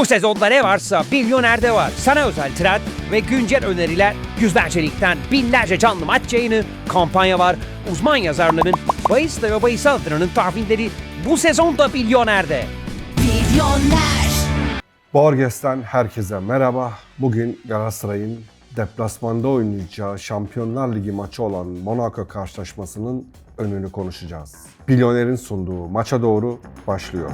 Bu sezonda ne varsa Milyoner'de var. Sana özel trend ve güncel öneriler, yüzlerce ligden binlerce canlı maç yayını, kampanya var. Uzman yazarların, bahis ve bahis altınının tahminleri bu sezonda Milyoner'de. Milyoner. Borges'ten herkese merhaba. Bugün Galatasaray'ın deplasmanda oynayacağı Şampiyonlar Ligi maçı olan Monaco karşılaşmasının önünü konuşacağız. Milyoner'in sunduğu maça doğru başlıyor.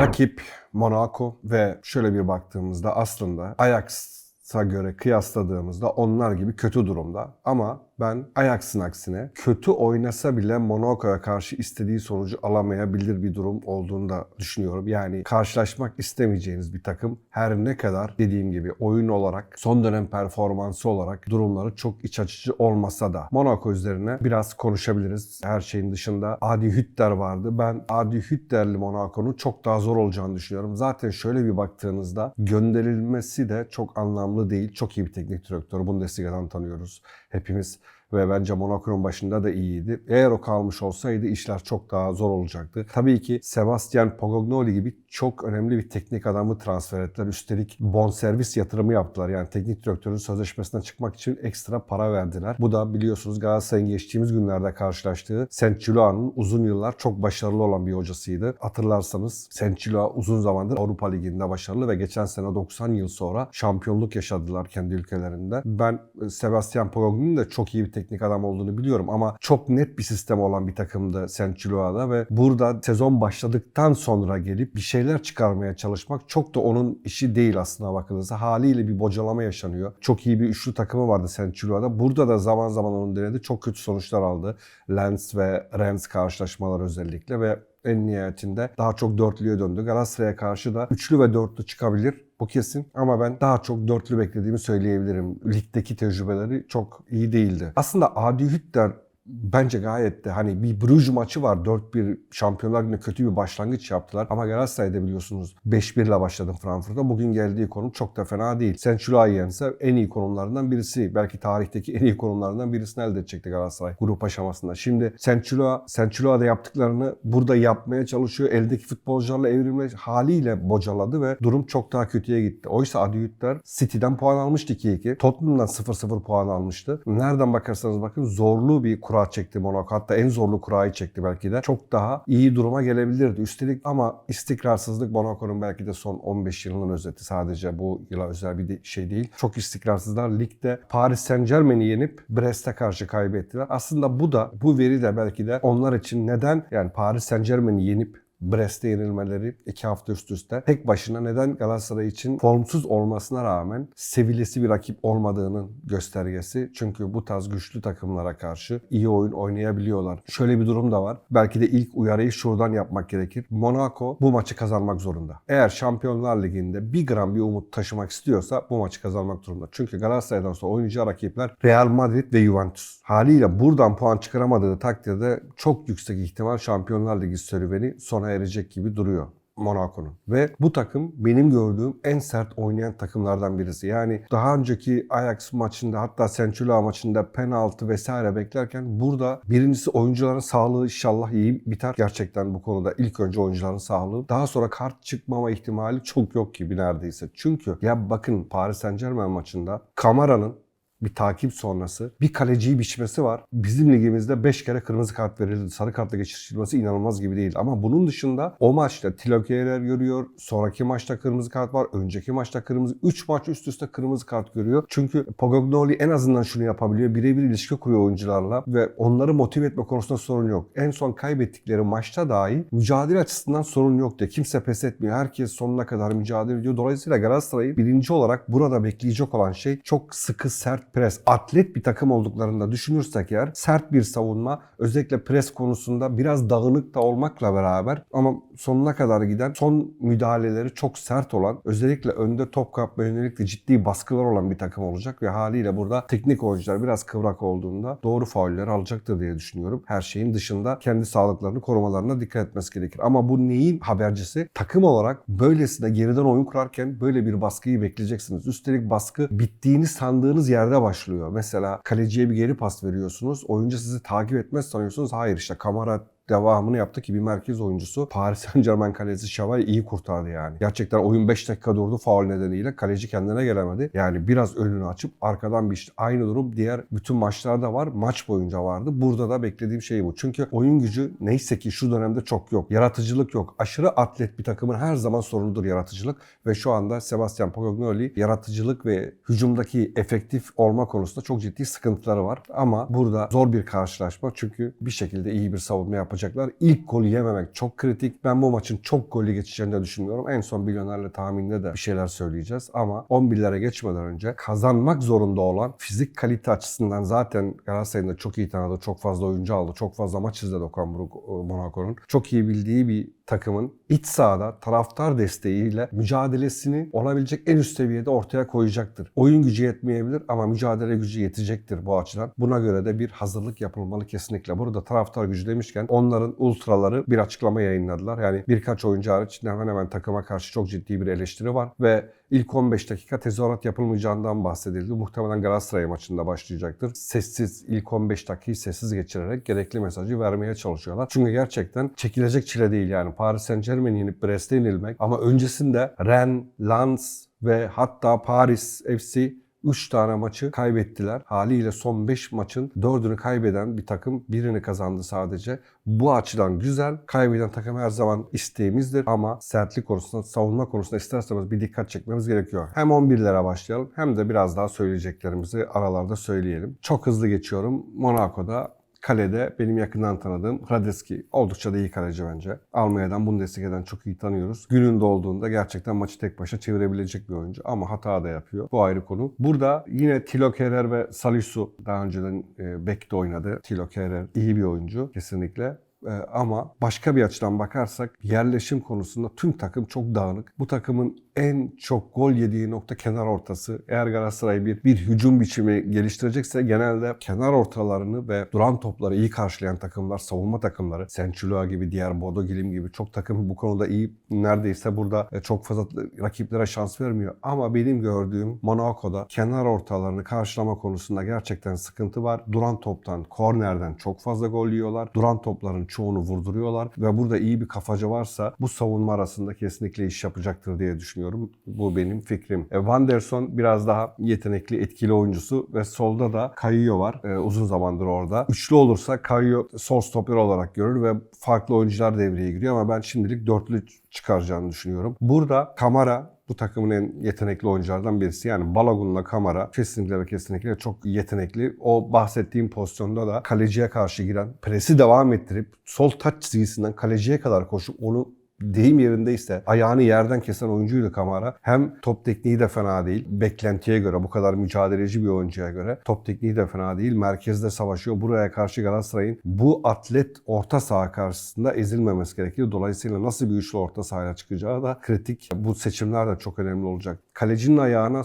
Rakip Monaco ve şöyle bir baktığımızda aslında Ajax'a göre kıyasladığımızda onlar gibi kötü durumda. Ama ben Ajax'ın aksine kötü oynasa bile Monaco'ya karşı istediği sonucu alamayabilir bir durum olduğunu da düşünüyorum. Yani karşılaşmak istemeyeceğiniz bir takım her ne kadar dediğim gibi oyun olarak son dönem performansı olarak durumları çok iç açıcı olmasa da Monaco üzerine biraz konuşabiliriz. Her şeyin dışında Adi Hütter vardı. Ben Adi Hütter'li Monaco'nun çok daha zor olacağını düşünüyorum. Zaten şöyle bir baktığınızda gönderilmesi de çok anlamlı değil. Çok iyi bir teknik direktör. Bundesliga'dan tanıyoruz hepimiz ve bence Monaco'nun başında da iyiydi. Eğer o kalmış olsaydı işler çok daha zor olacaktı. Tabii ki Sebastian Pogognoli gibi çok önemli bir teknik adamı transfer ettiler. Üstelik bonservis yatırımı yaptılar. Yani teknik direktörün sözleşmesinden çıkmak için ekstra para verdiler. Bu da biliyorsunuz Galatasaray'ın geçtiğimiz günlerde karşılaştığı Sentçiloa'nın uzun yıllar çok başarılı olan bir hocasıydı. Hatırlarsanız Sentçiloa uzun zamandır Avrupa Ligi'nde başarılı ve geçen sene 90 yıl sonra şampiyonluk yaşadılar kendi ülkelerinde. Ben Sebastian Pogognoli'nin de çok iyi bir teknik adam olduğunu biliyorum ama çok net bir sistem olan bir takımdı Sentçiloa'da ve burada sezon başladıktan sonra gelip bir şeyler çıkarmaya çalışmak çok da onun işi değil aslında bakılırsa. Haliyle bir bocalama yaşanıyor. Çok iyi bir üçlü takımı vardı Sentçiloa'da. Burada da zaman zaman onun denedi. Çok kötü sonuçlar aldı. Lens ve Rennes karşılaşmalar özellikle ve en nihayetinde daha çok dörtlüye döndü. Galatasaray'a karşı da üçlü ve dörtlü çıkabilir. Bu kesin ama ben daha çok dörtlü beklediğimi söyleyebilirim. Ligdeki tecrübeleri çok iyi değildi. Aslında Adi Hütter bence gayet de hani bir Bruges maçı var. 4-1 Şampiyonlar Ligi'ne kötü bir başlangıç yaptılar. Ama Galatasaray'da biliyorsunuz 5-1 ile başladım Frankfurt'ta. Bugün geldiği konum çok da fena değil. Sençulay'ı yense en iyi konumlarından birisi. Belki tarihteki en iyi konumlarından birisini elde edecekti Galatasaray grup aşamasında. Şimdi Sençula, Sençula'da yaptıklarını burada yapmaya çalışıyor. Eldeki futbolcularla evrilme haliyle bocaladı ve durum çok daha kötüye gitti. Oysa Adi Hütter City'den puan almıştı 2-2. Tottenham'dan 0-0 puan almıştı. Nereden bakarsanız bakın zorlu bir kura çekti Monaco. Hatta en zorlu kurayı çekti belki de. Çok daha iyi duruma gelebilirdi. Üstelik ama istikrarsızlık Monaco'nun belki de son 15 yılının özeti. Sadece bu yıla özel bir şey değil. Çok istikrarsızlar. Ligde Paris Saint Germain'i yenip Brest'e karşı kaybettiler. Aslında bu da bu veri de belki de onlar için neden yani Paris Saint Germain'i yenip Brest'e yenilmeleri iki hafta üst üste tek başına neden Galatasaray için formsuz olmasına rağmen sevilesi bir rakip olmadığının göstergesi. Çünkü bu tarz güçlü takımlara karşı iyi oyun oynayabiliyorlar. Şöyle bir durum da var. Belki de ilk uyarıyı şuradan yapmak gerekir. Monaco bu maçı kazanmak zorunda. Eğer Şampiyonlar Ligi'nde bir gram bir umut taşımak istiyorsa bu maçı kazanmak zorunda. Çünkü Galatasaray'dan sonra oynayacağı rakipler Real Madrid ve Juventus. Haliyle buradan puan çıkaramadığı takdirde çok yüksek ihtimal Şampiyonlar Ligi serüveni sona erecek gibi duruyor. Monaco'nun. Ve bu takım benim gördüğüm en sert oynayan takımlardan birisi. Yani daha önceki Ajax maçında hatta Sençula maçında penaltı vesaire beklerken burada birincisi oyuncuların sağlığı inşallah iyi biter. Gerçekten bu konuda ilk önce oyuncuların sağlığı. Daha sonra kart çıkmama ihtimali çok yok gibi neredeyse. Çünkü ya bakın Paris Saint Germain maçında Kamara'nın bir takip sonrası bir kaleciyi biçmesi var. Bizim ligimizde 5 kere kırmızı kart verildi. Sarı kartla geçiştirilmesi inanılmaz gibi değil. Ama bunun dışında o maçta Tilo Kehrer görüyor. Sonraki maçta kırmızı kart var. Önceki maçta kırmızı. 3 maç üst üste kırmızı kart görüyor. Çünkü Pogognoli en azından şunu yapabiliyor. Birebir ilişki kuruyor oyuncularla ve onları motive etme konusunda sorun yok. En son kaybettikleri maçta dahi mücadele açısından sorun yoktu. Kimse pes etmiyor. Herkes sonuna kadar mücadele ediyor. Dolayısıyla Galatasaray'ın birinci olarak burada bekleyecek olan şey çok sıkı sert pres. Atlet bir takım olduklarında düşünürsek eğer sert bir savunma özellikle pres konusunda biraz dağınık da olmakla beraber ama sonuna kadar giden son müdahaleleri çok sert olan özellikle önde top kapma yönelik de ciddi baskılar olan bir takım olacak ve haliyle burada teknik oyuncular biraz kıvrak olduğunda doğru faulleri alacaktır diye düşünüyorum. Her şeyin dışında kendi sağlıklarını korumalarına dikkat etmesi gerekir. Ama bu neyin habercisi? Takım olarak böylesine geriden oyun kurarken böyle bir baskıyı bekleyeceksiniz. Üstelik baskı bittiğini sandığınız yerde başlıyor. Mesela kaleciye bir geri pas veriyorsunuz. Oyuncu sizi takip etmez sanıyorsunuz. Hayır işte kamera devamını yaptı ki bir merkez oyuncusu Paris Saint Germain kalecisi Şavay iyi kurtardı yani. Gerçekten oyun 5 dakika durdu faul nedeniyle. Kaleci kendine gelemedi. Yani biraz önünü açıp arkadan bir işte aynı durum diğer bütün maçlarda var. Maç boyunca vardı. Burada da beklediğim şey bu. Çünkü oyun gücü neyse ki şu dönemde çok yok. Yaratıcılık yok. Aşırı atlet bir takımın her zaman sorunudur yaratıcılık ve şu anda Sebastian Poglioli yaratıcılık ve hücumdaki efektif olma konusunda çok ciddi sıkıntıları var. Ama burada zor bir karşılaşma çünkü bir şekilde iyi bir savunma yapacaklar. İlk golü yememek çok kritik. Ben bu maçın çok golü geçeceğini de düşünmüyorum. En son milyonerle tahminde de bir şeyler söyleyeceğiz ama 11'lere geçmeden önce kazanmak zorunda olan fizik kalite açısından zaten Galatasaray'ın da çok iyi tanıdığı, çok fazla oyuncu aldı. Çok fazla maç izledi Okan e, Monaco'nun. Çok iyi bildiği bir takımın iç sahada taraftar desteğiyle mücadelesini olabilecek en üst seviyede ortaya koyacaktır. Oyun gücü yetmeyebilir ama mücadele gücü yetecektir bu açıdan. Buna göre de bir hazırlık yapılmalı kesinlikle. Burada taraftar gücü demişken onların ultraları bir açıklama yayınladılar. Yani birkaç oyuncu hariç hemen hemen takıma karşı çok ciddi bir eleştiri var ve ilk 15 dakika tezahürat yapılmayacağından bahsedildi. Muhtemelen Galatasaray maçında başlayacaktır. Sessiz ilk 15 dakikayı sessiz geçirerek gerekli mesajı vermeye çalışıyorlar. Çünkü gerçekten çekilecek çile değil yani. Paris Saint Germain'i yenip Brest'e yenilmek ama öncesinde Rennes, Lens ve hatta Paris FC 3 tane maçı kaybettiler. Haliyle son 5 maçın 4'ünü kaybeden bir takım birini kazandı sadece. Bu açıdan güzel. Kaybeden takım her zaman isteğimizdir ama sertlik konusunda, savunma konusunda isterseniz bir dikkat çekmemiz gerekiyor. Hem 11'lere başlayalım hem de biraz daha söyleyeceklerimizi aralarda söyleyelim. Çok hızlı geçiyorum. Monaco'da Kalede benim yakından tanıdığım Radeski oldukça da iyi kaleci bence. Almanya'dan Bundesliga'dan çok iyi tanıyoruz. Gününde olduğunda gerçekten maçı tek başına çevirebilecek bir oyuncu ama hata da yapıyor. Bu ayrı konu. Burada yine Tilo Kerrer ve Salisu daha önceden e, bekte oynadı. Tilo Kerrer iyi bir oyuncu kesinlikle. Ee, ama başka bir açıdan bakarsak yerleşim konusunda tüm takım çok dağınık. Bu takımın en çok gol yediği nokta kenar ortası. Eğer Galatasaray bir, bir hücum biçimi geliştirecekse genelde kenar ortalarını ve duran topları iyi karşılayan takımlar, savunma takımları, Sençulua gibi, diğer Bodo Glimt gibi çok takım bu konuda iyi. Neredeyse burada e, çok fazla rakiplere şans vermiyor. Ama benim gördüğüm Monaco'da kenar ortalarını karşılama konusunda gerçekten sıkıntı var. Duran toptan, kornerden çok fazla gol yiyorlar. Duran topların çoğunu vurduruyorlar ve burada iyi bir kafaca varsa bu savunma arasında kesinlikle iş yapacaktır diye düşünüyorum. Bu benim fikrim. E, Van der Son biraz daha yetenekli, etkili oyuncusu ve solda da Kayıyor var. E, uzun zamandır orada. Üçlü olursa Kayıyor sol stoper olarak görür ve farklı oyuncular devreye giriyor ama ben şimdilik dörtlü çıkaracağını düşünüyorum. Burada Kamara bu takımın en yetenekli oyunculardan birisi. Yani Balogun'la Kamara kesinlikle ve kesinlikle çok yetenekli. O bahsettiğim pozisyonda da kaleciye karşı giren, presi devam ettirip sol taç çizgisinden kaleciye kadar koşup onu deyim yerindeyse ayağını yerden kesen oyuncuydu Kamara. Hem top tekniği de fena değil. Beklentiye göre bu kadar mücadeleci bir oyuncuya göre top tekniği de fena değil. Merkezde savaşıyor. Buraya karşı Galatasaray'ın bu atlet orta saha karşısında ezilmemesi gerekiyor. Dolayısıyla nasıl bir üçlü orta sahaya çıkacağı da kritik. Bu seçimler de çok önemli olacak. Kalecinin ayağına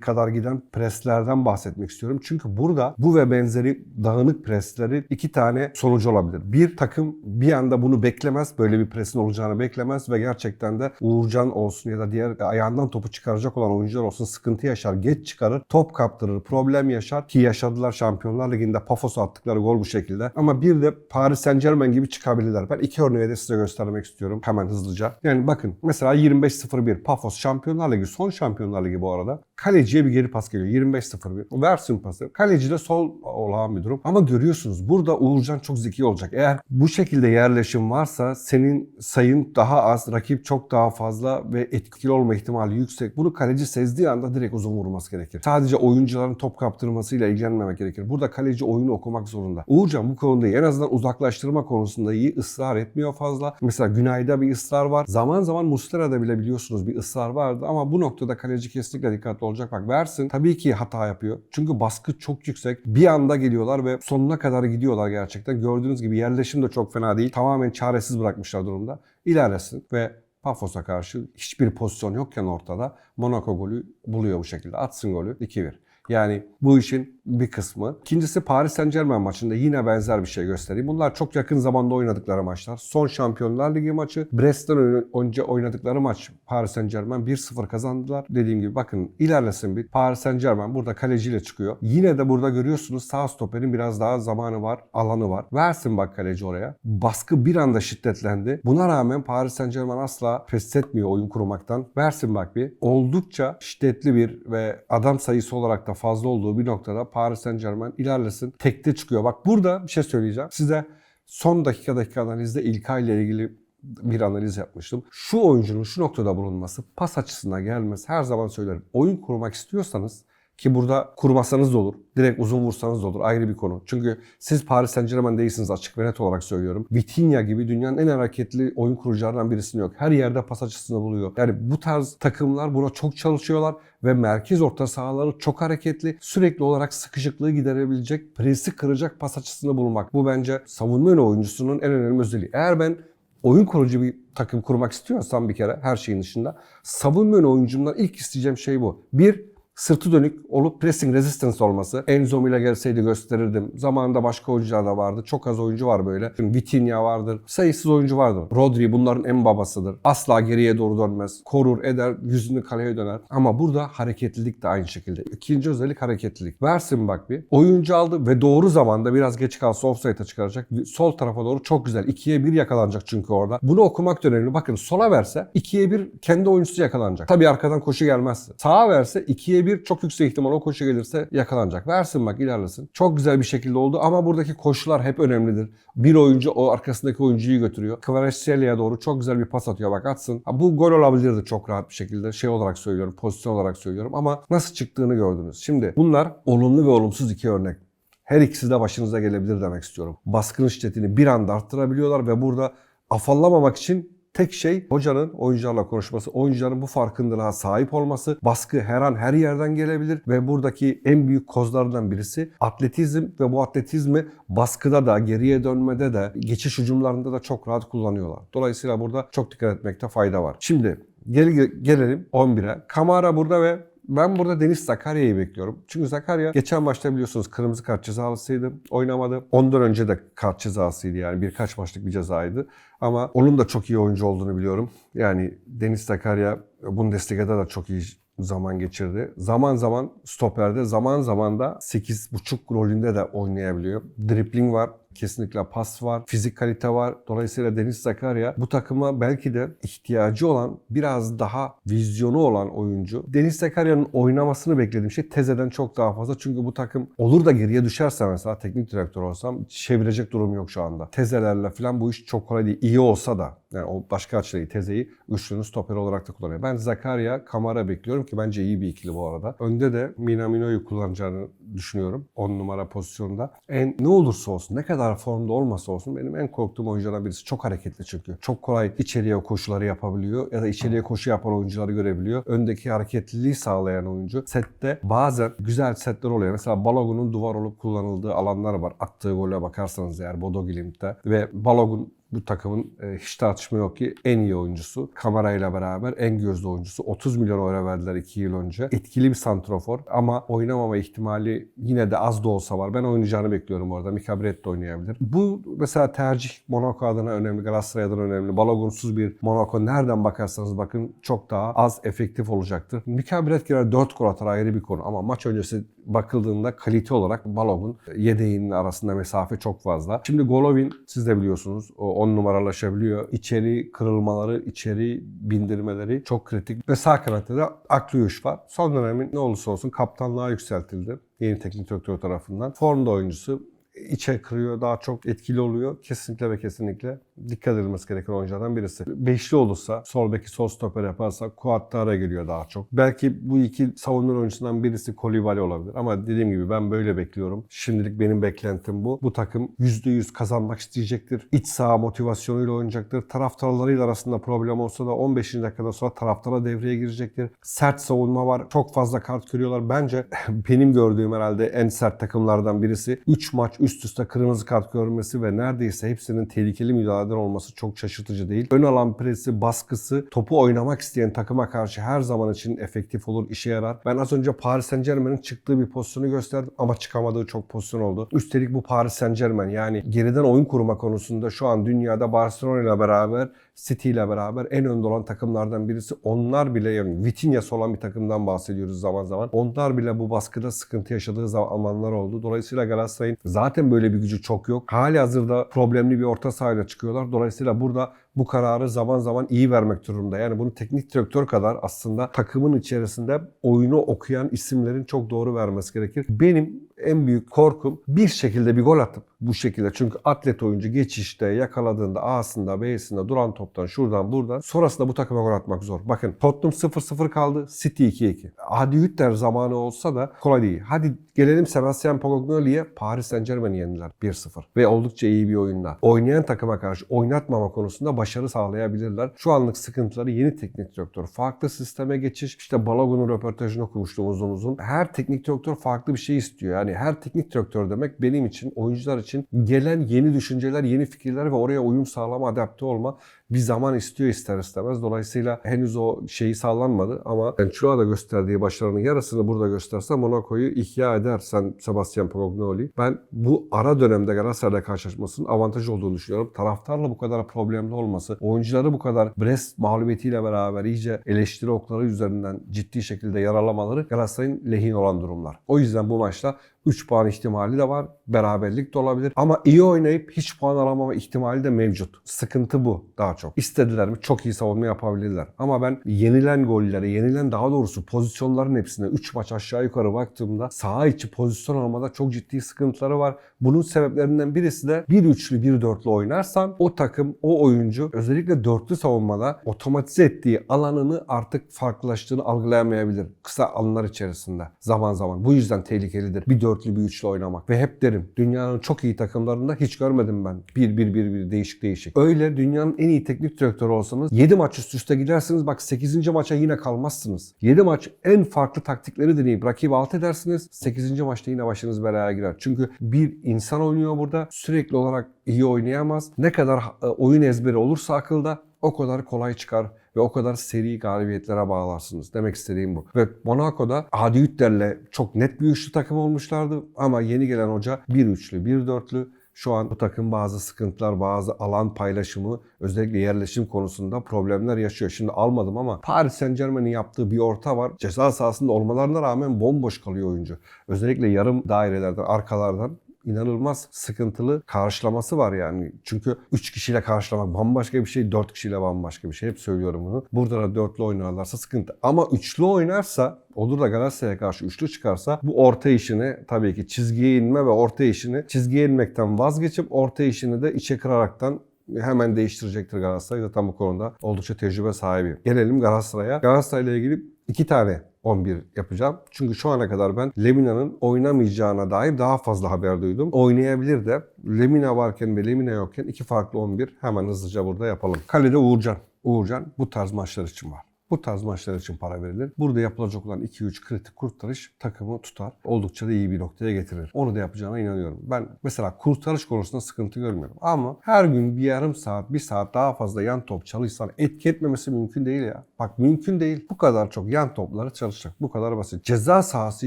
kadar giden preslerden bahsetmek istiyorum. Çünkü burada bu ve benzeri dağınık presleri iki tane sonucu olabilir. Bir takım bir anda bunu beklemez. Böyle bir presin olacağını beklemez ve gerçekten de Uğurcan olsun ya da diğer ayağından topu çıkaracak olan oyuncular olsun sıkıntı yaşar. Geç çıkarır, top kaptırır, problem yaşar ki yaşadılar Şampiyonlar Ligi'nde Pafos'a attıkları gol bu şekilde. Ama bir de Paris Saint Germain gibi çıkabilirler. Ben iki örneği de size göstermek istiyorum hemen hızlıca. Yani bakın mesela 25-01 Pafos Şampiyonlar Ligi son Şampiyonlar Ligi bu arada. Kaleciye bir geri pas geliyor. 25-01. Versin pası. Kaleci de sol olağan bir durum. Ama görüyorsunuz burada Uğurcan çok zeki olacak. Eğer bu şekilde yerleşim varsa senin sayın daha az, rakip çok daha fazla ve etkili olma ihtimali yüksek. Bunu kaleci sezdiği anda direkt uzun vurması gerekir. Sadece oyuncuların top kaptırmasıyla ilgilenmemek gerekir. Burada kaleci oyunu okumak zorunda. Uğurcan bu konuda en azından uzaklaştırma konusunda iyi ısrar etmiyor fazla. Mesela Günay'da bir ısrar var. Zaman zaman Muslera'da bile biliyorsunuz bir ısrar vardı ama bu noktada kaleci kesinlikle dikkatli olacak. Bak versin tabii ki hata yapıyor. Çünkü baskı çok yüksek. Bir anda geliyorlar ve sonuna kadar gidiyorlar gerçekten. Gördüğünüz gibi yerleşim de çok fena değil. Tamamen çaresiz bırakmışlar durumda. İlerlesin ve Pafos'a karşı hiçbir pozisyon yokken ortada Monaco golü buluyor bu şekilde. Atsın golü 2-1. Yani bu işin bir kısmı. İkincisi Paris Saint Germain maçında yine benzer bir şey göstereyim. Bunlar çok yakın zamanda oynadıkları maçlar. Son Şampiyonlar Ligi maçı. Brest'ten önce oynadıkları maç Paris Saint Germain 1-0 kazandılar. Dediğim gibi bakın ilerlesin bir. Paris Saint Germain burada kaleciyle çıkıyor. Yine de burada görüyorsunuz sağ stoperin biraz daha zamanı var, alanı var. Versin bak kaleci oraya. Baskı bir anda şiddetlendi. Buna rağmen Paris Saint Germain asla pes etmiyor oyun kurmaktan. Versin bak bir. Oldukça şiddetli bir ve adam sayısı olarak da fazla olduğu bir noktada Paris Saint Germain ilerlesin. Tekte çıkıyor. Bak burada bir şey söyleyeceğim. Size son dakika dakika analizde İlkay ile ilgili bir analiz yapmıştım. Şu oyuncunun şu noktada bulunması, pas açısına gelmesi her zaman söylerim. Oyun kurmak istiyorsanız ki burada kurmasanız da olur. Direkt uzun vursanız da olur. Ayrı bir konu. Çünkü siz Paris Saint Germain değilsiniz açık ve net olarak söylüyorum. Vitinha gibi dünyanın en hareketli oyun kurucularından birisinin yok. Her yerde pas açısını buluyor. Yani bu tarz takımlar buna çok çalışıyorlar ve merkez orta sahaları çok hareketli. Sürekli olarak sıkışıklığı giderebilecek, presi kıracak pas açısını bulmak. Bu bence savunma yönü oyuncusunun en önemli özelliği. Eğer ben oyun kurucu bir takım kurmak istiyorsam bir kere her şeyin dışında savunma yönü oyuncumdan ilk isteyeceğim şey bu. Bir, sırtı dönük olup pressing resistance olması. Enzo ile gelseydi gösterirdim. Zamanında başka oyuncular da vardı. Çok az oyuncu var böyle. Vitinha vardır. Sayısız oyuncu vardır. Rodri bunların en babasıdır. Asla geriye doğru dönmez. Korur, eder, yüzünü kaleye döner. Ama burada hareketlilik de aynı şekilde. İkinci özellik hareketlilik. Versin bak bir. Oyuncu aldı ve doğru zamanda biraz geç kalsa offside'a çıkaracak. Sol tarafa doğru çok güzel. 2'ye 1 yakalanacak çünkü orada. Bunu okumak da önemli. Bakın sola verse 2'ye 1 kendi oyuncusu yakalanacak. Tabii arkadan koşu gelmezse. Sağa verse 2'ye 1 çok yüksek ihtimal o koşu gelirse yakalanacak. Versin bak ilerlesin. Çok güzel bir şekilde oldu ama buradaki koşular hep önemlidir. Bir oyuncu o arkasındaki oyuncuyu götürüyor. Kvaratskhelia doğru çok güzel bir pas atıyor bak atsın. Ha, bu gol olabilirdi çok rahat bir şekilde. Şey olarak söylüyorum, pozisyon olarak söylüyorum ama nasıl çıktığını gördünüz. Şimdi bunlar olumlu ve olumsuz iki örnek. Her ikisi de başınıza gelebilir demek istiyorum. Baskının şiddetini bir anda arttırabiliyorlar ve burada afallamamak için tek şey hocanın oyuncularla konuşması, oyuncuların bu farkındalığa sahip olması, baskı her an her yerden gelebilir ve buradaki en büyük kozlarından birisi atletizm ve bu atletizmi baskıda da, geriye dönmede de, geçiş hücumlarında da çok rahat kullanıyorlar. Dolayısıyla burada çok dikkat etmekte fayda var. Şimdi gel gelelim 11'e. Kamara burada ve ben burada Deniz Zakarya'yı bekliyorum. Çünkü Zakarya geçen maçta biliyorsunuz kırmızı kart cezalısıydı. Oynamadı. Ondan önce de kart cezasıydı yani birkaç maçlık bir cezaydı. Ama onun da çok iyi oyuncu olduğunu biliyorum. Yani Deniz Zakarya Bundesliga'da da çok iyi zaman geçirdi. Zaman zaman stoperde, zaman zaman da 8.5 rolünde de oynayabiliyor. Dribbling var, kesinlikle pas var, fizik kalite var. Dolayısıyla Deniz Sakarya bu takıma belki de ihtiyacı olan biraz daha vizyonu olan oyuncu. Deniz Sakarya'nın oynamasını beklediğim şey Teze'den çok daha fazla. Çünkü bu takım olur da geriye düşerse mesela teknik direktör olsam çevirecek durum yok şu anda. Tezelerle falan bu iş çok kolay değil. İyi olsa da yani o başka açıdan Teze'yi üçlünün stoper olarak da kullanıyor. Ben Zakaria, Kamara bekliyorum ki bence iyi bir ikili bu arada. Önde de Minamino'yu kullanacağını düşünüyorum. 10 numara pozisyonda. En ne olursa olsun, ne kadar formda olmasa olsun benim en korktuğum oyunculardan birisi. Çok hareketli çünkü. Çok kolay içeriye koşuları yapabiliyor ya da içeriye koşu yapan oyuncuları görebiliyor. Öndeki hareketliliği sağlayan oyuncu. Sette bazen güzel setler oluyor. Mesela Balogun'un duvar olup kullanıldığı alanlar var. Attığı gole bakarsanız eğer Bodo Glimt'te ve Balogun bu takımın e, hiç tartışma yok ki en iyi oyuncusu. Kamara ile beraber en gözde oyuncusu. 30 milyon euro verdiler 2 yıl önce. Etkili bir santrofor ama oynamama ihtimali yine de az da olsa var. Ben oynayacağını bekliyorum orada. Mika Brett de oynayabilir. Bu mesela tercih Monaco adına önemli, Galatasaray adına önemli. Balogunsuz bir Monaco nereden bakarsanız bakın çok daha az efektif olacaktır. Mika Brett girer 4 gol atar ayrı bir konu ama maç öncesi bakıldığında kalite olarak Balogun yedeğinin arasında mesafe çok fazla. Şimdi Golovin siz de biliyorsunuz o 10 numaralaşabiliyor. İçeri kırılmaları, içeri bindirmeleri çok kritik. Ve sağ kanatta da Aklıyuş var. Son dönemin ne olursa olsun kaptanlığa yükseltildi. Yeni teknik direktör tarafından. Formda oyuncusu içe kırıyor, daha çok etkili oluyor. Kesinlikle ve kesinlikle dikkat edilmesi gereken oyunculardan birisi. Beşli olursa, sol beki sol stoper yaparsa Kuattara geliyor daha çok. Belki bu iki savunma oyuncusundan birisi Kolibali olabilir. Ama dediğim gibi ben böyle bekliyorum. Şimdilik benim beklentim bu. Bu takım %100 kazanmak isteyecektir. İç saha motivasyonuyla oynayacaktır. Taraftarlarıyla arasında problem olsa da 15. dakikadan sonra taraftara devreye girecektir. Sert savunma var. Çok fazla kart görüyorlar. Bence benim gördüğüm herhalde en sert takımlardan birisi. 3 maç üst üste kırmızı kart görmesi ve neredeyse hepsinin tehlikeli müdahaleden olması çok şaşırtıcı değil. Ön alan presi, baskısı topu oynamak isteyen takıma karşı her zaman için efektif olur, işe yarar. Ben az önce Paris Saint Germain'in çıktığı bir pozisyonu gösterdim ama çıkamadığı çok pozisyon oldu. Üstelik bu Paris Saint Germain yani geriden oyun kurma konusunda şu an dünyada Barcelona ile beraber City ile beraber en önde olan takımlardan birisi. Onlar bile yani Vitinha'sı olan bir takımdan bahsediyoruz zaman zaman. Onlar bile bu baskıda sıkıntı yaşadığı zamanlar oldu. Dolayısıyla Galatasaray'ın zaten böyle bir gücü çok yok. Hali hazırda problemli bir orta sahayla çıkıyorlar. Dolayısıyla burada bu kararı zaman zaman iyi vermek durumunda. Yani bunu teknik direktör kadar aslında takımın içerisinde oyunu okuyan isimlerin çok doğru vermesi gerekir. Benim en büyük korkum bir şekilde bir gol atıp bu şekilde çünkü atlet oyuncu geçişte yakaladığında A'sında B'sinde duran toptan şuradan buradan sonrasında bu takıma gol atmak zor. Bakın Tottenham 0-0 kaldı. City 2-2. Adi Hütter zamanı olsa da kolay değil. Hadi gelelim Sebastian Pogognoli'ye Paris Saint Germain'i yendiler 1-0. Ve oldukça iyi bir oyunda. Oynayan takıma karşı oynatmama konusunda başarı sağlayabilirler. Şu anlık sıkıntıları yeni teknik direktör. Farklı sisteme geçiş. İşte Balogun'un röportajını okumuştum uzun uzun. Her teknik direktör farklı bir şey istiyor. Yani her teknik direktör demek benim için, oyuncular için gelen yeni düşünceler, yeni fikirler ve oraya uyum sağlama, adapte olma bir zaman istiyor ister istemez. Dolayısıyla henüz o şeyi sağlanmadı ama Enchilada gösterdiği başarının yarısını burada gösterse Monaco'yu ihya edersen Sebastian Pogognoli. Ben bu ara dönemde Galatasaray'la karşılaşmasının avantaj olduğunu düşünüyorum. Taraftarla bu kadar problemli olması, oyuncuları bu kadar Brest mağlubiyetiyle beraber iyice eleştiri okları üzerinden ciddi şekilde yaralamaları Galatasaray'ın lehine olan durumlar. O yüzden bu maçta 3 puan ihtimali de var. Beraberlik de olabilir. Ama iyi oynayıp hiç puan alamama ihtimali de mevcut. Sıkıntı bu daha çok. İstediler mi? Çok iyi savunma yapabilirler. Ama ben yenilen gollere, yenilen daha doğrusu pozisyonların hepsine 3 maç aşağı yukarı baktığımda saha içi pozisyon almada çok ciddi sıkıntıları var. Bunun sebeplerinden birisi de bir üçlü bir dörtlü oynarsan o takım, o oyuncu özellikle dörtlü savunmada otomatize ettiği alanını artık farklılaştığını algılayamayabilir. Kısa alanlar içerisinde zaman zaman. Bu yüzden tehlikelidir. Bir dörtlü bir üçlü oynamak. Ve hep derim dünyanın çok iyi takımlarında hiç görmedim ben. Bir bir bir bir değişik değişik. Öyle dünyanın en iyi teknik direktörü olsanız 7 maç üst üste gidersiniz bak 8. maça yine kalmazsınız. 7 maç en farklı taktikleri deneyip rakibi alt edersiniz. 8. maçta yine başınız belaya girer. Çünkü bir insan oynuyor burada. Sürekli olarak iyi oynayamaz. Ne kadar e, oyun ezberi olursa akılda o kadar kolay çıkar ve o kadar seri galibiyetlere bağlarsınız. Demek istediğim bu. Ve Monaco'da Adi Hütter'le çok net bir üçlü takım olmuşlardı ama yeni gelen hoca bir üçlü, bir dörtlü şu an bu takım bazı sıkıntılar, bazı alan paylaşımı, özellikle yerleşim konusunda problemler yaşıyor. Şimdi almadım ama Paris Saint Germain'in yaptığı bir orta var. Ceza sahasında olmalarına rağmen bomboş kalıyor oyuncu. Özellikle yarım dairelerden, arkalardan inanılmaz sıkıntılı karşılaması var yani. Çünkü 3 kişiyle karşılamak bambaşka bir şey, 4 kişiyle bambaşka bir şey. Hep söylüyorum bunu. Burada da dörtlü oynarlarsa sıkıntı. Ama üçlü oynarsa olur da Galatasaray'a karşı üçlü çıkarsa bu orta işini tabii ki çizgiye inme ve orta işini çizgiye inmekten vazgeçip orta işini de içe kıraraktan hemen değiştirecektir Galatasaray. Zaten bu konuda oldukça tecrübe sahibi. Gelelim Galatasaray'a. Galatasaray'la ilgili iki tane 11 yapacağım. Çünkü şu ana kadar ben Lemina'nın oynamayacağına dair daha fazla haber duydum. Oynayabilir de Lemina varken ve Lemina yokken iki farklı 11 hemen hızlıca burada yapalım. Kalede Uğurcan. Uğurcan bu tarz maçlar için var. Bu tarz maçlar için para verilir. Burada yapılacak olan 2-3 kritik kurtarış takımı tutar. Oldukça da iyi bir noktaya getirir. Onu da yapacağına inanıyorum. Ben mesela kurtarış konusunda sıkıntı görmüyorum. Ama her gün bir yarım saat, bir saat daha fazla yan top çalışsan etki etmemesi mümkün değil ya. Bak mümkün değil. Bu kadar çok yan topları çalışacak. Bu kadar basit. Ceza sahası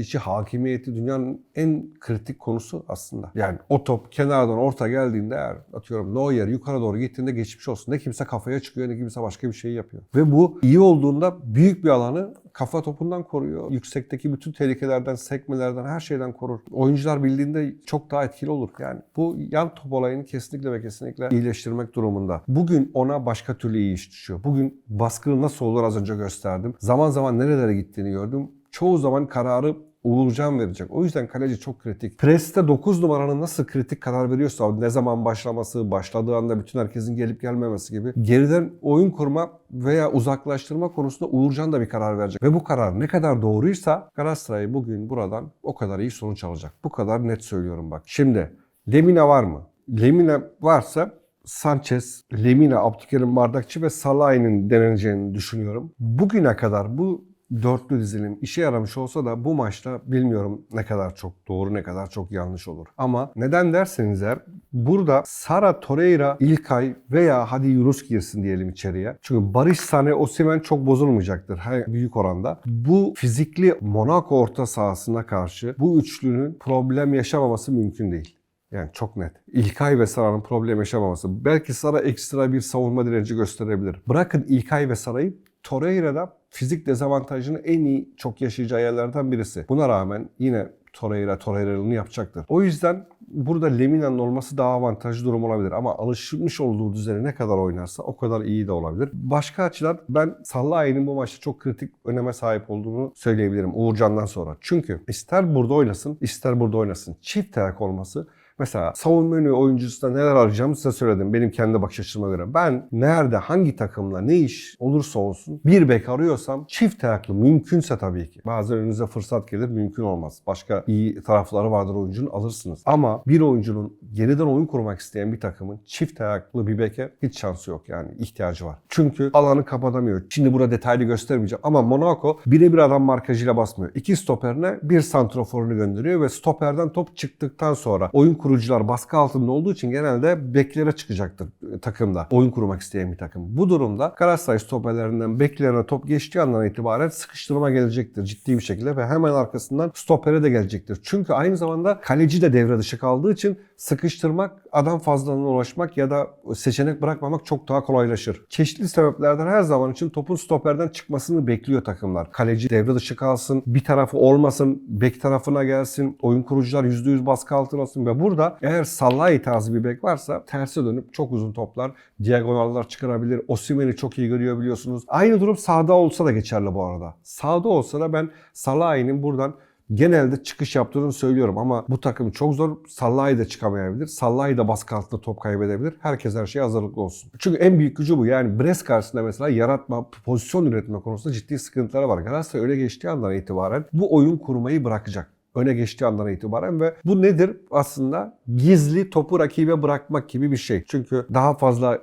içi hakimiyeti dünyanın en kritik konusu aslında. Yani o top kenardan orta geldiğinde eğer atıyorum Neuer yukarı doğru gittiğinde geçmiş olsun. Ne kimse kafaya çıkıyor ne kimse başka bir şey yapıyor. Ve bu iyi olduğunda büyük bir alanı kafa topundan koruyor. Yüksekteki bütün tehlikelerden, sekmelerden, her şeyden korur. Oyuncular bildiğinde çok daha etkili olur. Yani bu yan top olayını kesinlikle ve kesinlikle iyileştirmek durumunda. Bugün ona başka türlü iyi iş düşüyor. Bugün baskı nasıl olur az önce gösterdim. Zaman zaman nerelere gittiğini gördüm. Çoğu zaman kararı Uğurcan verecek. O yüzden kaleci çok kritik. Preste 9 numaranın nasıl kritik karar veriyorsa ne zaman başlaması, başladığı anda bütün herkesin gelip gelmemesi gibi geriden oyun kurma veya uzaklaştırma konusunda Uğurcan da bir karar verecek. Ve bu karar ne kadar doğruysa Galatasaray bugün buradan o kadar iyi sonuç alacak. Bu kadar net söylüyorum bak. Şimdi Lemina var mı? Lemina varsa Sanchez, Lemina, Abdülkerim Bardakçı ve Salah'ın deneneceğini düşünüyorum. Bugüne kadar bu dörtlü dizilim işe yaramış olsa da bu maçta bilmiyorum ne kadar çok doğru ne kadar çok yanlış olur. Ama neden derseniz eğer burada Sara Torreira, İlkay veya hadi Yunus girsin diyelim içeriye. Çünkü Barış Sane, Osimhen çok bozulmayacaktır her büyük oranda. Bu fizikli Monaco orta sahasına karşı bu üçlünün problem yaşamaması mümkün değil. Yani çok net. İlkay ve Sara'nın problem yaşamaması. Belki Sara ekstra bir savunma direnci gösterebilir. Bırakın İlkay ve Sara'yı Torreira'da fizik dezavantajını en iyi çok yaşayacağı yerlerden birisi. Buna rağmen yine Torreira Torreira'lığını yapacaktır. O yüzden burada Lemina'nın olması daha avantajlı durum olabilir. Ama alışmış olduğu düzeni ne kadar oynarsa o kadar iyi de olabilir. Başka açıdan ben Sallai'nin bu maçta çok kritik öneme sahip olduğunu söyleyebilirim Uğurcan'dan sonra. Çünkü ister burada oynasın ister burada oynasın. Çift ayak olması Mesela savunma yönü oyuncusunda neler arayacağımı size söyledim. Benim kendi bakış açıma göre. Ben nerede, hangi takımla, ne iş olursa olsun bir bek arıyorsam çift ayaklı mümkünse tabii ki. Bazen önünüze fırsat gelir, mümkün olmaz. Başka iyi tarafları vardır oyuncunun alırsınız. Ama bir oyuncunun geriden oyun kurmak isteyen bir takımın çift ayaklı bir beke hiç şansı yok yani ihtiyacı var. Çünkü alanı kapatamıyor. Şimdi burada detaylı göstermeyeceğim ama Monaco birebir adam markajıyla basmıyor. İki stoperine bir santroforunu gönderiyor ve stoperden top çıktıktan sonra oyun kurucular baskı altında olduğu için genelde beklere çıkacaktır e, takımda. Oyun kurmak isteyen bir takım. Bu durumda Galatasaray stoperlerinden beklerine top geçtiği andan itibaren sıkıştırma gelecektir ciddi bir şekilde ve hemen arkasından stopere de gelecektir. Çünkü aynı zamanda kaleci de devre dışı kaldığı için sıkıştırmak, adam fazlalığına ulaşmak ya da seçenek bırakmamak çok daha kolaylaşır. Çeşitli sebeplerden her zaman için topun stoperden çıkmasını bekliyor takımlar. Kaleci devre dışı kalsın, bir tarafı olmasın, bek tarafına gelsin, oyun kurucular %100 baskı altına alsın ve burada eğer Sallai tarzı bir bek varsa terse dönüp çok uzun toplar, diagonallar çıkarabilir. Osimhen'i çok iyi görüyor biliyorsunuz. Aynı durum sağda olsa da geçerli bu arada. Sağda olsa da ben Sallai'nin buradan genelde çıkış yaptığını söylüyorum ama bu takım çok zor. Sallai da çıkamayabilir. Sallai da baskı altında top kaybedebilir. Herkes her şeye hazırlıklı olsun. Çünkü en büyük gücü bu. Yani Brest karşısında mesela yaratma, pozisyon üretme konusunda ciddi sıkıntıları var. Galatasaray öyle geçtiği andan itibaren bu oyun kurmayı bırakacak öne geçtiği andan itibaren ve bu nedir? Aslında gizli topu rakibe bırakmak gibi bir şey. Çünkü daha fazla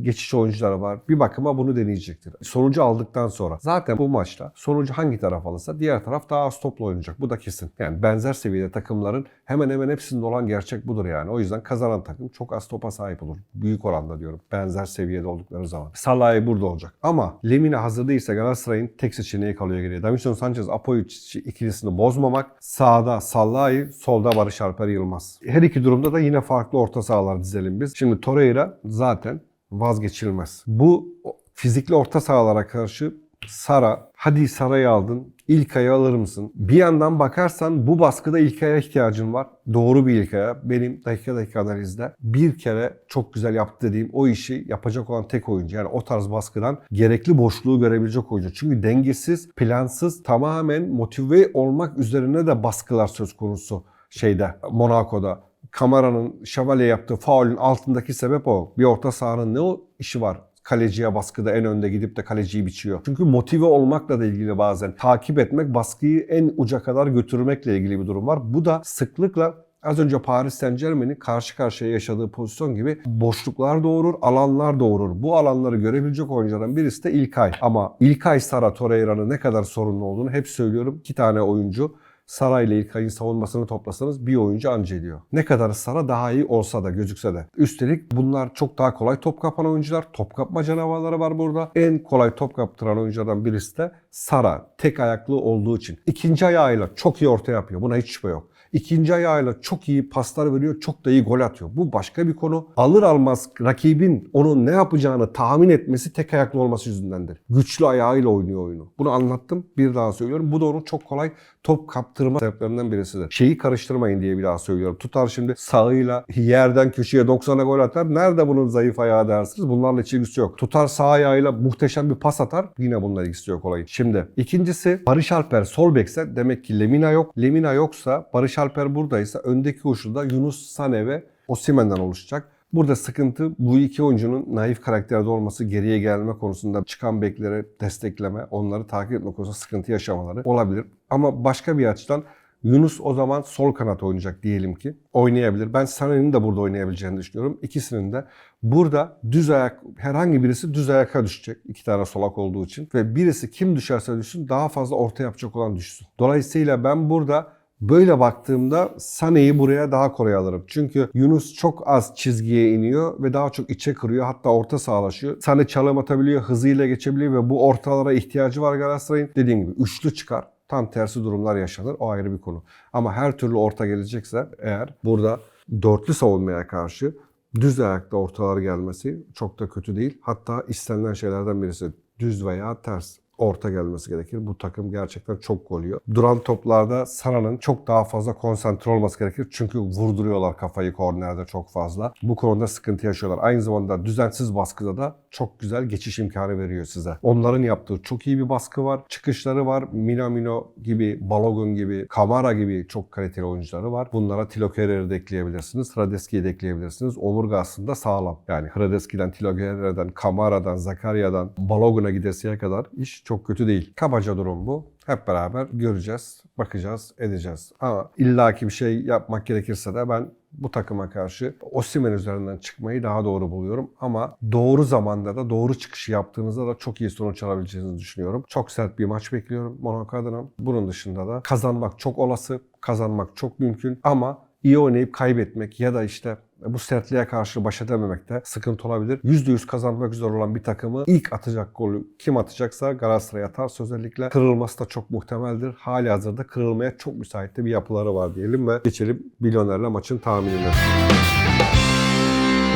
geçiş oyuncuları var. Bir bakıma bunu deneyecektir. Sonucu aldıktan sonra. Zaten bu maçta sonucu hangi taraf alırsa diğer taraf daha az topla oynayacak. Bu da kesin. Yani benzer seviyede takımların hemen hemen hepsinde olan gerçek budur yani. O yüzden kazanan takım çok az topa sahip olur. Büyük oranda diyorum. Benzer seviyede oldukları zaman. Salah'ı burada olacak. Ama Lemina hazır değilse Galatasaray'ın tek seçeneği kalıyor geriye. Davinson Sanchez, Apo'yu ikilisini bozmamak. Sağda Sallai, solda Barış Alper Yılmaz. Her iki durumda da yine farklı orta sahalar dizelim biz. Şimdi Torreira zaten vazgeçilmez. Bu fizikli orta sahalara karşı Sara, hadi Sara'yı aldın, İlkay'ı alır mısın? Bir yandan bakarsan bu baskıda İlkay'a ihtiyacın var. Doğru bir İlkay'a. Benim dakika dakika analizde bir kere çok güzel yaptı dediğim o işi yapacak olan tek oyuncu. Yani o tarz baskıdan gerekli boşluğu görebilecek oyuncu. Çünkü dengesiz, plansız, tamamen motive olmak üzerine de baskılar söz konusu şeyde, Monaco'da. Kamara'nın şövalye yaptığı faulün altındaki sebep o. Bir orta sahanın ne o işi var? Kaleciye baskıda en önde gidip de kaleciyi biçiyor. Çünkü motive olmakla da ilgili bazen takip etmek, baskıyı en uca kadar götürmekle ilgili bir durum var. Bu da sıklıkla Az önce Paris Saint Germain'in karşı karşıya yaşadığı pozisyon gibi boşluklar doğurur, alanlar doğurur. Bu alanları görebilecek oyuncuların birisi de İlkay. Ama İlkay Sara Torreira'nın ne kadar sorunlu olduğunu hep söylüyorum. İki tane oyuncu Sara ile İlkay'ın savunmasını toplasanız bir oyuncu anca ediyor. Ne kadar Sara daha iyi olsa da gözükse de. Üstelik bunlar çok daha kolay top kapan oyuncular. Top kapma canavarları var burada. En kolay top kaptıran oyunculardan birisi de Sara. Tek ayaklı olduğu için. İkinci ayağıyla çok iyi orta yapıyor. Buna hiç şüphe yok. İkinci ayağıyla çok iyi paslar veriyor, çok da iyi gol atıyor. Bu başka bir konu. Alır almaz rakibin onun ne yapacağını tahmin etmesi tek ayaklı olması yüzündendir. Güçlü ayağıyla oynuyor oyunu. Bunu anlattım, bir daha söylüyorum. Bu da onun çok kolay top kaptırma sebeplerinden birisidir. Şeyi karıştırmayın diye bir daha söylüyorum. Tutar şimdi sağıyla yerden köşeye 90'a gol atar. Nerede bunun zayıf ayağı dersiniz? Bunlarla hiç ilgisi yok. Tutar sağ ayağıyla muhteşem bir pas atar. Yine bununla ilgisi yok olayın. Şimdi ikincisi Barış Alper sol bekse demek ki Lemina yok. Lemina yoksa Barış Alper buradaysa öndeki uçluda Yunus Sane ve Osimhen'den oluşacak. Burada sıkıntı bu iki oyuncunun naif karakterde olması, geriye gelme konusunda çıkan bekleri destekleme, onları takip etme konusunda sıkıntı yaşamaları olabilir. Ama başka bir açıdan Yunus o zaman sol kanat oynayacak diyelim ki. Oynayabilir. Ben Sané'nin de burada oynayabileceğini düşünüyorum. İkisinin de burada düz ayak herhangi birisi düz ayaka düşecek. iki tane solak olduğu için. Ve birisi kim düşerse düşsün daha fazla orta yapacak olan düşsün. Dolayısıyla ben burada Böyle baktığımda Sané'yi buraya daha kolay alırım. Çünkü Yunus çok az çizgiye iniyor ve daha çok içe kırıyor. Hatta orta sağlaşıyor. Sané çalım atabiliyor, hızıyla geçebiliyor ve bu ortalara ihtiyacı var Galatasaray'ın. Dediğim gibi üçlü çıkar. Tam tersi durumlar yaşanır. O ayrı bir konu. Ama her türlü orta gelecekse eğer burada dörtlü savunmaya karşı düz ayakta ortalar gelmesi çok da kötü değil. Hatta istenilen şeylerden birisi düz veya ters orta gelmesi gerekir. Bu takım gerçekten çok gol yiyor. Duran toplarda Sana'nın çok daha fazla konsantre olması gerekir. Çünkü vurduruyorlar kafayı kornerde çok fazla. Bu konuda sıkıntı yaşıyorlar. Aynı zamanda düzensiz baskıda da çok güzel geçiş imkanı veriyor size. Onların yaptığı çok iyi bir baskı var. Çıkışları var. Minamino gibi, Balogun gibi, Kamara gibi çok kaliteli oyuncuları var. Bunlara Tilo Kerer'i de ekleyebilirsiniz. Hradeski'yi de ekleyebilirsiniz. Omurga aslında sağlam. Yani Hradeski'den, Tilo Kerer'den, Kamara'dan, Zakaria'dan, Balogun'a gidesiye kadar iş çok kötü değil. Kabaca durum bu. Hep beraber göreceğiz, bakacağız, edeceğiz. Ama illaki bir şey yapmak gerekirse de ben bu takıma karşı Osimhen üzerinden çıkmayı daha doğru buluyorum. Ama doğru zamanda da doğru çıkışı yaptığınızda da çok iyi sonuç alabileceğinizi düşünüyorum. Çok sert bir maç bekliyorum Monaco adına. Bunun dışında da kazanmak çok olası, kazanmak çok mümkün ama iyi oynayıp kaybetmek ya da işte bu sertliğe karşı baş edememekte sıkıntı olabilir. %100 kazanmak üzere olan bir takımı ilk atacak golü kim atacaksa Galatasaray atarsa özellikle kırılması da çok muhtemeldir. Hali hazırda kırılmaya çok müsait bir yapıları var diyelim ve geçelim milyonerle maçın tahminine.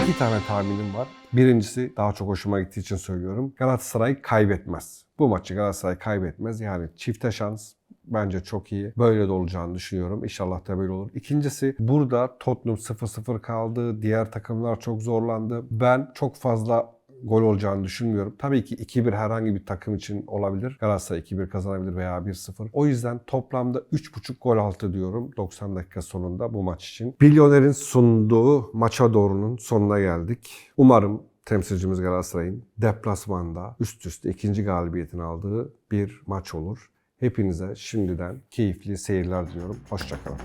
İki tane tahminim var. Birincisi daha çok hoşuma gittiği için söylüyorum. Galatasaray kaybetmez. Bu maçı Galatasaray kaybetmez. Yani çifte şans bence çok iyi. Böyle de olacağını düşünüyorum. İnşallah da böyle olur. İkincisi burada Tottenham 0-0 kaldı. Diğer takımlar çok zorlandı. Ben çok fazla gol olacağını düşünmüyorum. Tabii ki 2-1 herhangi bir takım için olabilir. Galatasaray 2-1 kazanabilir veya 1-0. O yüzden toplamda 3.5 gol altı diyorum 90 dakika sonunda bu maç için. Milyoner'in sunduğu maça doğrunun sonuna geldik. Umarım temsilcimiz Galatasaray'ın deplasmanda üst üste ikinci galibiyetini aldığı bir maç olur. Hepinize şimdiden keyifli seyirler diliyorum. Hoşçakalın.